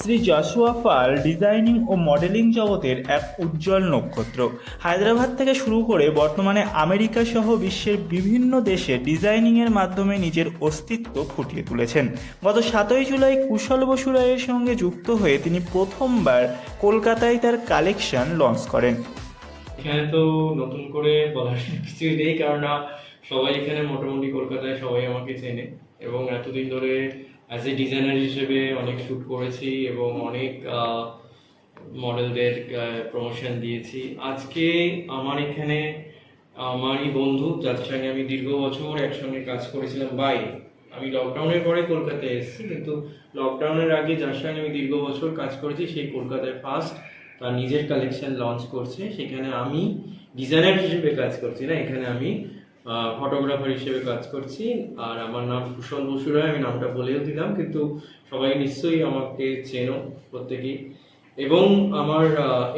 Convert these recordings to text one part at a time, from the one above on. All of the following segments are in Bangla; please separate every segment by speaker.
Speaker 1: শ্রী যশোয়া পাল ডিজাইনিং ও মডেলিং জগতের এক উজ্জ্বল নক্ষত্র। হায়দ্রাবাদ থেকে শুরু করে বর্তমানে আমেরিকা সহ বিশ্বের বিভিন্ন দেশে ডিজাইনিংয়ের মাধ্যমে নিজের অস্তিত্ব ফুটিয়ে তুলেছেন। গত সাতই জুলাই কুশল বসু রায়ের সঙ্গে যুক্ত হয়ে তিনি প্রথমবার কলকাতায় তার কালেকশন লঞ্চ করেন।
Speaker 2: এখানে তো নতুন করে বলার কিছুই নেই কারণ সবাই এখানে মোটামুটি কলকাতায় সবাই আমাকে চেনে এবং এতদিন ধরে অ্যাজ এ ডিজাইনার হিসেবে অনেক শ্যুট করেছি এবং অনেক মডেলদের প্রমোশন দিয়েছি। আজকে আমার এখানে আমারই বন্ধু, যার সঙ্গে আমি দীর্ঘ বছর একসঙ্গে কাজ করেছিলাম বাইরে আমি লকডাউনের পরে কলকাতায় এসেছি, কিন্তু লকডাউনের আগে যার সঙ্গে আমি দীর্ঘ বছর কাজ করেছি সেই কলকাতায় ফার্স্ট তার নিজের কালেকশন লঞ্চ করছে। সেখানে আমি ডিজাইনার হিসেবে কাজ করছি না, এখানে আমি ফটোগ্রাফার হিসেবে কাজ করছি। আর আমার নাম কুশল বসু রায়, আমি নামটা বলেও দিলাম, কিন্তু সবাই নিশ্চয়ই আমাকে চেনো প্রত্যেকেই। এবং আমার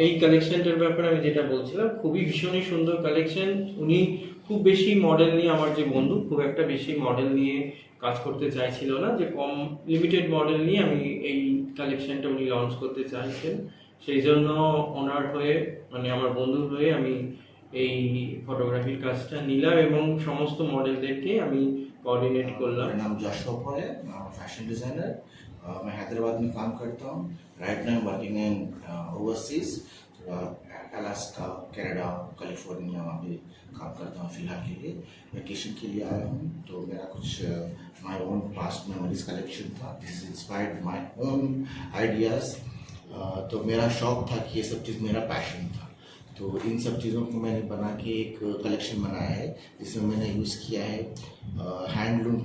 Speaker 2: এই কালেকশনটার ব্যাপারে আমি যেটা বলছিলাম, খুবই ভীষণই সুন্দর কালেকশন উনি খুব বেশি মডেল নিয়ে আমার যে বন্ধু, খুব একটা বেশি মডেল নিয়ে কাজ করতে চাইছিল না, যে কম লিমিটেড মডেল নিয়ে আমি এই কালেকশনটা উনি লঞ্চ করতে চাইছেন। সেই জন্য ওনার হয়ে মানে আমার বন্ধুর হয়ে আমি এই ফটোগ্রাফির কাজটা নিলাম এবং সমস্ত মডেলদেরকে আমি কোঅর্ডিনেট করলাম
Speaker 3: मेरा नाम जशोप है फैशन डिज़ाइनर मैं हैदराबाद में काम करता हूँ right now working in overseas Alaska Canada California वहाँ पे काम करता हूँ फिलहाल के लिए वेकेशन के लिए आया हूँ तो मेरा कुछ my own past memories collection था this inspired my own ideas तो मेरा शौक था कि ये सब चीज़ मेरा पैशन था तो इन सब चीज़ों को मैंने बना के एक कलेक्शन बनाया है, जिसमें मैंने यूज़ किया है हैंडलूम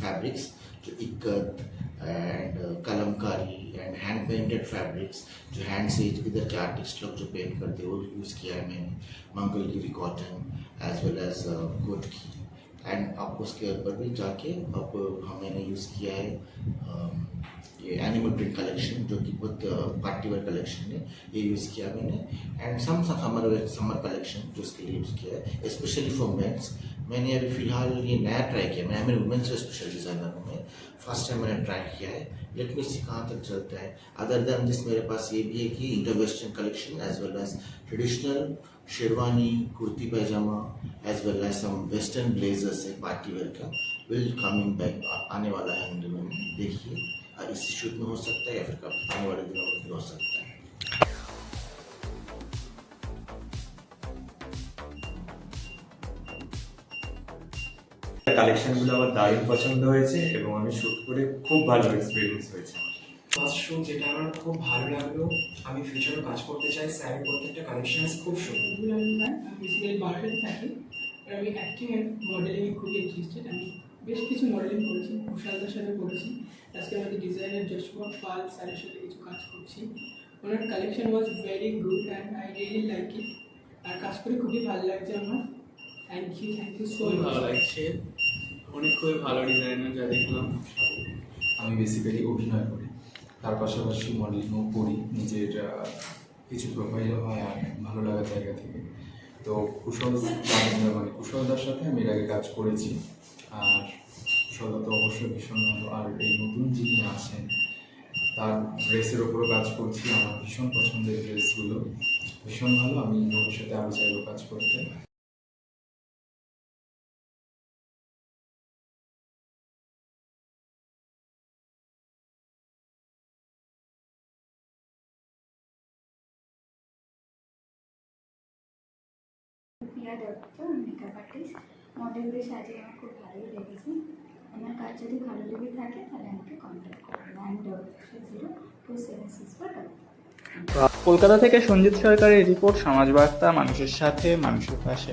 Speaker 3: फैब्रिक्स जो ikat and Kalamkari and hand painted fabrics जो हैंड से इधर के आर्टिस्ट लोग जो पेंट करते हैं, वो यूज़ किया है मैंने, Mangalagiri cotton as well as coat की एंड अब उसके ऊपर भी जाके अब हम यूज़ किया है ये एनिमल प्रिंट कलेक्शन जो कि बहुत पार्टी वेयर कलेक्शन है, ये यूज़ किया मैंने। And some summer summer collection जो इसके लिए यूज़ किया है स्पेशली फॉर मेंस मैंने अभी फ़िलहाल ये नया ट्राई किया, मैं मेरे वुमेंस वेयर स्पेशल डिज़ाइनर हूँ मैं। फ़र्स्ट टाइम मैंने ट्राई किया है। लेट मी सी कहाँ तक चलता है। अदर देन दिस मेरे पास ये भी है कि Indo western collection as well as traditional sherwani, kurti, pyjama as well as some western blazers है पार्टी वेयर का विल कमिंग बैक आने वाला है में देखिए। और इसी शूट में हो सकता है या फिर कब आने वाले दिनों में भी हो सकता है
Speaker 4: কালেকশনগুলো আমার দারুণ পছন্দ হয়েছে এবং আমি শ্যুট করে খুব ভালো এক্সপিরিয়েন্স হয়েছে আমার
Speaker 5: ফার্স্ট শো যেটা আমার খুব ভালো লাগলো আমি ফিউচারও কাজ করতে চাই স্যারের প্রত্যেকটা কালেকশন খুব সুন্দর
Speaker 6: রুল আমি ম্যাম আমি বেসিক্যালি বাংলাদেশে থাকি আর আমি অ্যাক্টিং অ্যান্ড মডেলিংয়ে খুবই ইন্টারেস্টেড আমি বেশ কিছু মডেলিং করেছি কুশালদার সাথে করেছি। আজকে আমাদের ডিজাইনার যশোয়া পাল স্যারের সাথে কিছু কাজ করছি। ওনার collection was very good and I really like it আর কাজ করে খুবই ভালো লাগছে আমার। Thank you thank
Speaker 7: you
Speaker 6: so
Speaker 7: ভালো লাগছে। অনেক খুবই ভালো ডিজাইনার যা দেখলাম।
Speaker 8: আমি বেসিক্যালি অভিনয় করি। তার পাশাপাশি মডেলিংও করি। নিজের কিছু প্রোফাইলও হয় আর ভালো লাগার জায়গা থেকে। তো কুশল মানে কুশলদার সাথে আমি এর আগে কাজ করেছি। আর কুশলদা তো অবশ্যই ভীষণ ভালো। আর এই নতুন যিনি আছেন, তার ড্রেসের ওপরও কাজ করছি। আমার ভীষণ পছন্দের ড্রেসগুলো। ভীষণ ভালো। আমি ভবিষ্যতে আরও চাইব কাজ করতে।
Speaker 9: প্রিয়া দত্ত মেকআপ আর্টিস্ট মডেলদের সাজিয়ে আমার খুব ভালোই লেগেছে। আমার কাজ যদি ভালো লেগে থাকে, তাহলে আমাকে কন্ট্যাক্ট করবেন nine double two seven
Speaker 1: Kolkata থেকে সঞ্জিত সরকারের রিপোর্ট সমাজ বার্তা মানুষের সাথে, মানুষের পাশে।